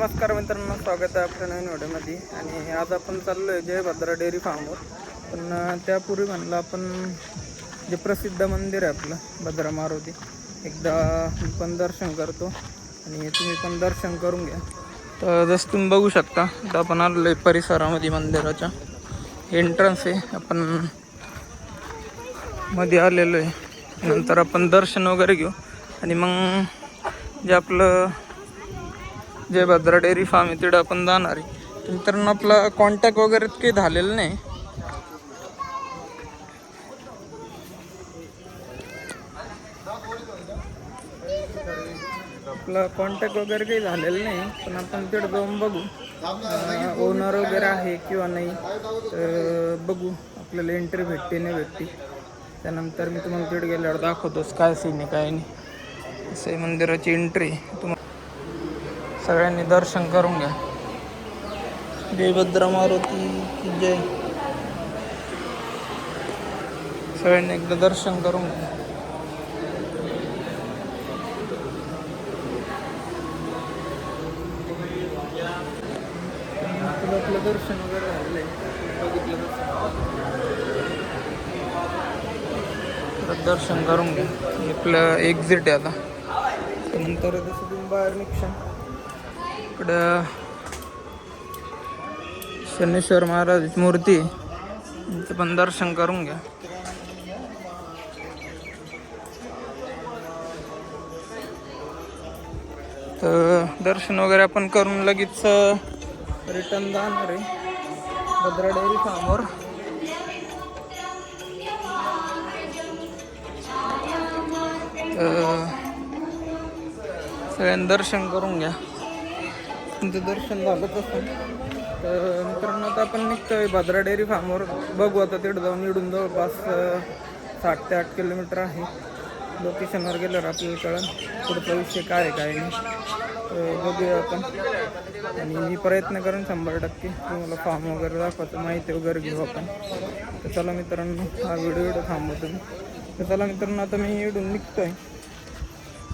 नमस्कार मित्रांनो स्वागत आहे आपल्या नवीन व्हिडिओमध्ये. आणि आज आपण चाललो आहे जयभद्रा डेअरी फार्मवर पण त्यापूर्वी म्हणलं आपण जे प्रसिद्ध मंदिर आहे आपलं भद्रा मारुती एकदा पण दर्शन करतो. आणि तुम्ही पण दर्शन करून घ्या. तर जसं तुम्ही बघू शकता तर आपण आलेलो आहे परिसरामध्ये मंदिराच्या एंट्रन्स आहे. आपण मध्ये आलेलो आहे. नंतर आपण दर्शन वगैरे घेऊ. आणि मग जे आपलं जय भद्रा डेअरी फार्म आहे तिकडं आपण जाणार आहे. मित्रांनो आपला कॉन्टॅक्ट वगैरे काही झालेलं नाही. आपला कॉन्टॅक्ट वगैरे काही झालेलं नाही पण आपण तिथं जाऊन बघू. ओनर वगैरे आहे किंवा नाही तर बघू. आपल्याला एंट्री भेटते नाही भेटते. त्यानंतर मी तुम्हाला तिकडे गेल्यावर दाखवतोच काय सीन आहे काय नाही. असं मंदिराची एंट्री तुम्हाला सगळ्यांनी दर्शन करून घ्या. जय भद्रा मारुती की जय. सगळ्यांनी एकदा दर्शन करून घ्या. आपलं दर्शन वगैरे झालंय. बघितलं तर दर्शन करून घ्या. आपलं एक्झिट आहे आता. नंतर जसं तुम्ही बाहेर निघशा इकडं शनेश्वर महाराजाची मूर्ती. आहे. पण दर्शन करून घ्या. तर दर्शन वगैरे आपण करून लगेच रिटर्न जाणार आहे. भद्रा डेअरी फार्मवर. तर सगळ्यांनी दर्शन करून घ्या. तुमचं दर्शन झालंच असेल तर मित्रांनो आता आपण निघतोय भद्रा डेअरी फार्मवर. बघू आता तिथं जाऊन इडून जवळपास साठ ते आठ किलोमीटर आहे. लोकेशनवर गेल्यावर आपल्याला कळण पुढचा विषय काय आहे काय नाही. बघूया आपण. आणि मी प्रयत्न करेन शंभर टक्के तुम्हाला फॉर्म वगैरे दाखवतो माहिती वगैरे घेऊ आपण. तर चला मित्रांनो हा व्हिडिओ व्हिडिओ थांबवतो मी. तर चला मित्रांनो आता मी इडून निघतोय.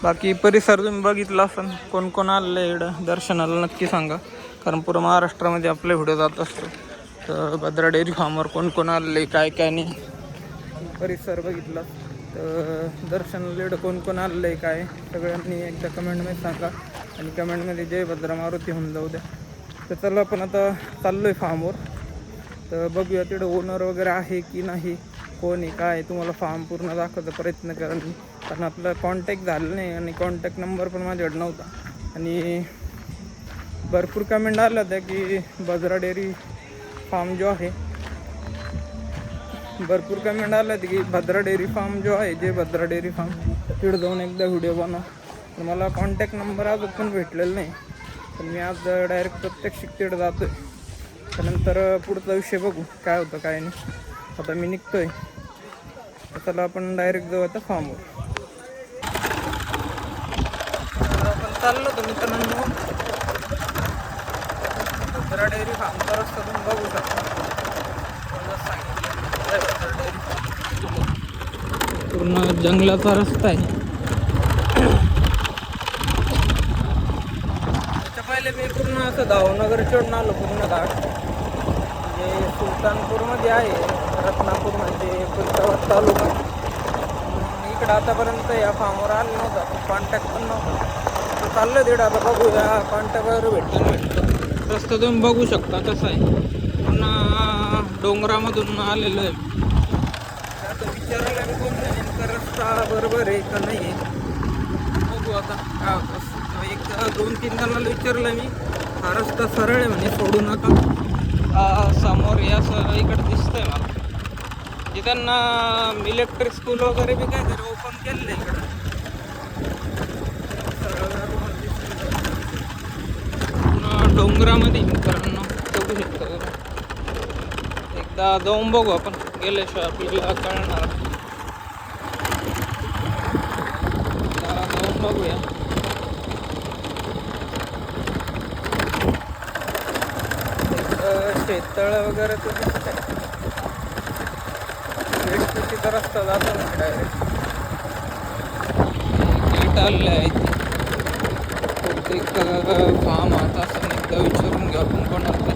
बाकी परिसर तुम्ही बघितला असाल कोण कोण आलेलं आहे इकडं? दर्शनाला नक्की सांगा. कारण पूर्ण महाराष्ट्रामध्ये आपले व्हिडिओ जात असतो तर भद्रा डेअरी फार्मवर कोण कोण आलेलं आहे काय काय नाही. परिसर बघितला. तर दर्शनाला इकडं कोण कोण आलेलं आहे काय? सगळ्यांनी एकदा कमेंटमध्ये सांगा. आणि कमेंटमध्ये जय भद्रा मारुती होऊन जाऊ द्या. तर चला आपण आता चाललो आहे फार्मवर. तर बघूया तिकडं ओनर वगैरे आहे की नाही. कोण आहे काय तुम्हाला फॉर्म पूर्ण दाखवायचा प्रयत्न करेन कारण आपला कॉन्टॅक्ट झालं नाही आणि कॉन्टॅक्ट नंबर पण माझ्याकडे नव्हता. आणि भरपूर कमेंट आल्या होत्या की बजरा डेअरी फार्म जो आहे भरपूर कमेंट आल्या होत्या की भद्रा डेअरी फार्म जो आहे जे भद्रा डेअरी फार्म तिकडे जाऊन एकदा व्हिडिओ बनव. पण मला कॉन्टॅक्ट नंबर आज पण भेटलेला नाही. पण मी आज डायरेक्ट प्रत्यक्ष तिकडे आहे त्यानंतर पुढचा विषय बघू काय होतं काय नाही. आता मी निघतोय. तर चला आपण डायरेक्ट जाऊ आता फॉर्मवर आपण चाललो होतो मित्रांनो. दुसरा डेअरी फार्मचा रस्ता तुम्ही बघू शकता. पूर्ण जंगलाचा रस्ता आहे. त्याच्या पहिले मी पूर्ण असं धावनगर चढून आलो पूर्ण घाट. म्हणजे सुलतानपूरमध्ये आहे रत्नापूर म्हणजे पुलतावत तालुका इकडं आतापर्यंत या फार्मवर आलं नव्हतं कॉन्टॅक्ट पण नव्हता. तर चाललं तिकडं आता बघूया कॉन्टॅक्टवर भेटतं भेटतं रस्ता तुम्ही बघू शकता कसं आहे. पुन्हा डोंगरामधून आलेलो आहे. आता विचारायला मी कोण नाही नेमका रस्ता बरोबर आहे का नाही आहे. बघू आता होतं. एक दोन तीन जणांना विचारलं मी. हा रस्ता सरळ आहे म्हणे सोडू नका. समोर या असं इकडे दिसतंय मला की त्यांना इलेक्ट्रिक स्कूल वगैरे बी काहीतरी ओपन केलेलं आहे इकडं. पूर्ण डोंगरामध्ये मित्रांनो बघू शकतो एकदा जाऊन बघू आपण. गेल्याशिवाय आपल्याला कळणार. जाऊन बघूया. मोठे तळं वगैरे ते दिसत आहे रस्ता जातो ना डायरेक्ट आलेलं आहे प्रत्येक फार्म आता असं एकदा विचारून घ्या आपण कोणाला.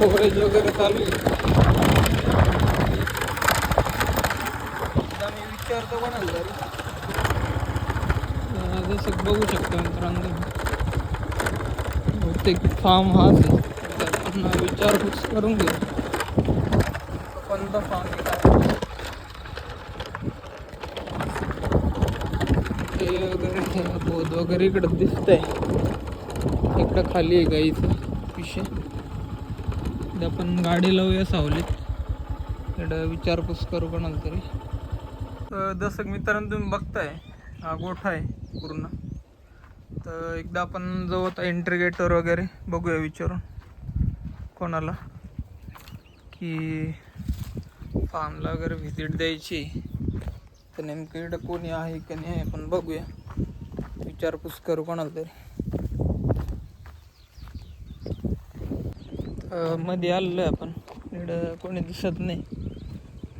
कवरेज वगैरे चालू आहे. मी विचारतो कोणाला जसं बघू शकतो मित्रांनो. बहुतेक फार्म हाच आहे. विचारपूस करून घेऊ. कोणता फार्म आहे? ते वगैरे बोध वगैरे इकडं दिसतंय. इकडं खाली आहे गाईचं पिशे आपण गाडी लावूया सावलीत. इकडं विचारपूस करू कोणाला तरी. तर जसं मित्रांनो तुम्ही बघताय. हा गोठा आहे पूर्ण. तर एकदा आपण जाऊ आता एंट्री गेटवर वगैरे बघूया विचारून कोणाला. की फार्मला वगैरे व्हिजिट द्यायची. तर नेमकं इकडं कोणी आहे की नाही आपण बघूया. विचारपूस करू कोणाला तरी. मध्ये आलेलो आहे आपण. इकडं कोणी दिसत नाही.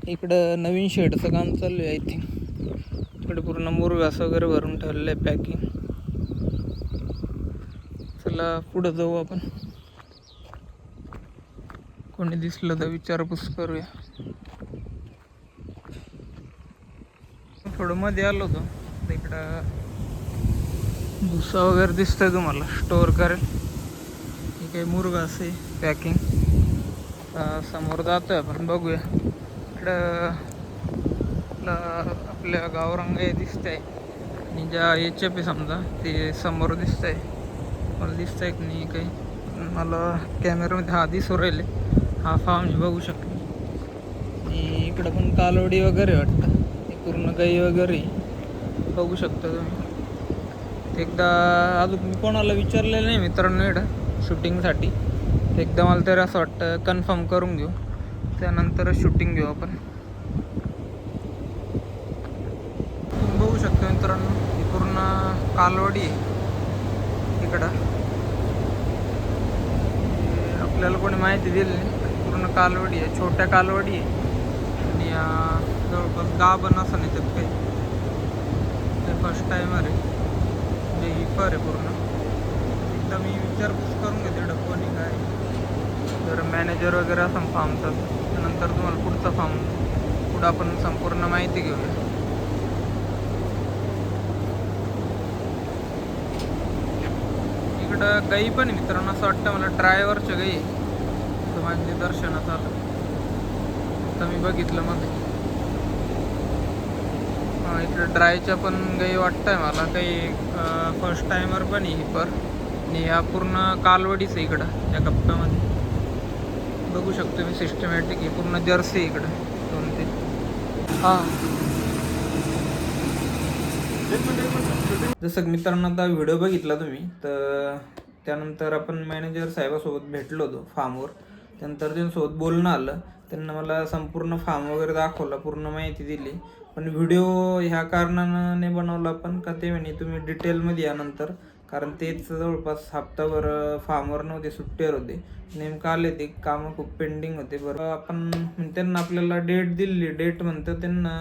इकडं नवीन शेडचं काम चालू आहे आय थिंक इकडे पूर्ण मुरघास वगैरे भरून ठेवलेलं आहे पॅकिंग चला पुढं जाऊ आपण. कोणी दिसलं तर विचारपूस करूया. थोडं मध्ये आलो होतो. इकडं भुसा वगैरे दिसतंय तुम्हाला. स्टोअर करेल. हे काही मुरघास आहे पॅकिंग समोर जातोय आपण बघूया. इकडं आपलं आपल्या गावरंग दिसत आहे आणि ज्या एच एफ आहे समजा ते समोर दिसतंय. मला दिसतंय की नाही काही. मला कॅमेरामध्ये हा दिसू राहिले. हा फार्म मी बघू शकतो. आणि इकडं पण कालवडी वगैरे वाटतं. पूर्ण गाई वगैरे बघू शकता तुम्ही. एकदा अजून मी कोणाला विचारलेलं नाही मित्रांनो इकडं शूटिंगसाठी एकदा मला तरी असं वाटतं कन्फर्म करून घेऊ. त्यानंतर शूटिंग घेऊ आपण तुम्ही बघू शकता मित्रांनो ही पूर्ण कालवडी आहे. इकडं. आपल्याला कोणी माहिती दिली नाही पूर्ण कालवडी आहे छोट्या कालवडी आहे. आणि जवळपास जवळपास गाभण असं नाही त्यात काही. ते फर्स्ट टायमर आहे. म्हणजे हिपर आहे पूर्ण. एकदा मी विचारपूस करून घेते तिकडं कोणी काय. जर मॅनेजर वगैरे असं फार्मचा त्यानंतर तुम्हाला पुढचा फार्म पुढं आपण संपूर्ण माहिती घेऊया. तिकडं गाई पण आहे मित्रांनो. असं वाटतं मला ड्रायव्हरच्या गाई तर माझ्या दर्शनात आलं. तर मी बघितलं मध्ये हां इकडे ड्रायच्या पण गाई वाटतंय मला. काही फर्स्ट टायमर पण आहे हिपर पर. आणि या पूर्ण कालवडीच आहे इकडं या कप्प्यामध्ये. बघू शकतो मी सिस्टमॅटिक आहे. पूर्ण जर्सी इकडं. दोन ते. हां. जसं मित्रांनो आता व्हिडिओ बघितला तुम्ही तर त्यानंतर आपण मॅनेजर साहेबासोबत भेटलो होतो फार्मवर. त्यानंतर त्यांच्यासोबत बोलणं आलं. त्यांना मला संपूर्ण फार्म वगैरे दाखवला पूर्ण माहिती दिली. पण व्हिडिओ ह्या कारणानं बनवला पण का ते म्हणे तुम्ही डिटेलमध्ये या नंतर. कारण तेच जवळपास हप्ताभर फार्मवर नव्हते सुट्टीवर होते. नेमकं आले ते कामं खूप पेंडिंग होते. बरं आपण त्यांना आपल्याला डेट दिली डेट म्हणतं त्यांना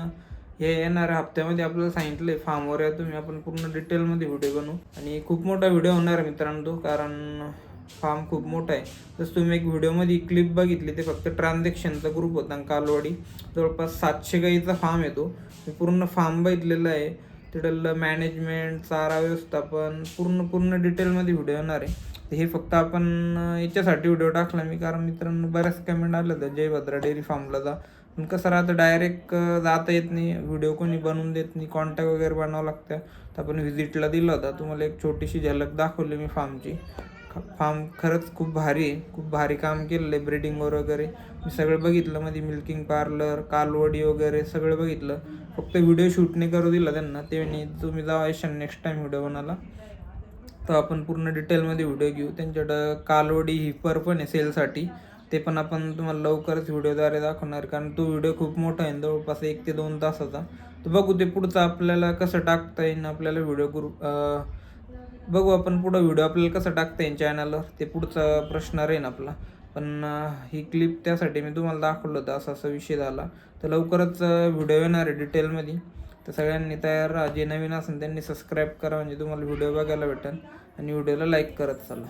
हे येणाऱ्या हप्त्यामध्ये आपल्याला सांगितलंय फार्मवर या तुम्ही. आपण पूर्ण डिटेलमध्ये व्हिडिओ बनवू. आणि खूप मोठा व्हिडिओ होणार आहे मित्रांनो तो कारण फार्म खूप मोठा आहे. जसं तुम्ही एक व्हिडिओमध्ये क्लिप बघितली ते फक्त ट्रान्झॅक्शनचा ग्रुप होता आणि कालवाडी. जवळपास सातशे गाईचा फार्म येतो. मी पूर्ण फार्म बघितलेला आहे. तिथलं मॅनेजमेंट चारा व्यवस्थापन पूर्ण पूर्ण डिटेलमध्ये व्हिडिओ येणार आहे. तर हे फक्त आपण याच्यासाठी व्हिडिओ टाकला मी. कारण मित्रांनो बऱ्याच कमेंट आल्या होत्या. जय भद्रा डेअरी फार्मला जा. पण कसं राहतं डायरेक्ट जाता येत नाही. व्हिडिओ कोणी बनवून देत नाही. कॉन्टॅक्ट वगैरे बनावं लागतं. तर आपण व्हिजिटला दिला होता. तुम्हाला एक छोटीशी झलक दाखवली मी फार्मची फार्म खरंच खूप भारी आहे. खूप भारी काम केलेलं आहे. ब्रिडिंगवर वगैरे. मी सगळं बघितलं. मध्ये मिल्किंग पार्लर कालवडी वगैरे सगळं बघितलं. फक्त व्हिडिओ शूट नाही करू दिला त्यांना. ते म्हणे तुम्ही जावा येशान नेक्स्ट टाइम व्हिडिओ बनायला. तर आपण पूर्ण डिटेलमध्ये व्हिडिओ घेऊ. त्यांच्याकडं कालवडी हिपर पण आहे सेलसाठी ते पण आपण तुम्हाला लवकरच व्हिडिओद्वारे दाखवणार कारण तो व्हिडिओ खूप मोठा आहे जवळपास एक ते दोन तासाचा. तर बघू ते पुढचं आपल्याला कसं टाकता येईल आपल्याला व्हिडिओ करू बघू आपण पुढं व्हिडिओ आपल्याला कसं टाकता येईल चॅनलवर ते पुढचा प्रश्न राहील आपला. पण ही क्लिप त्यासाठी मी तुम्हाला दाखवलं होतं असा असा विषय झाला. तर लवकरच व्हिडिओ येणार आहे डिटेलमध्ये. तर सगळ्यांनी तयार राहा जे नवीन असेल त्यांनी सबस्क्राईब करा म्हणजे तुम्हाला व्हिडिओ बघायला भेटेल. आणि व्हिडिओला लाईक करत चला.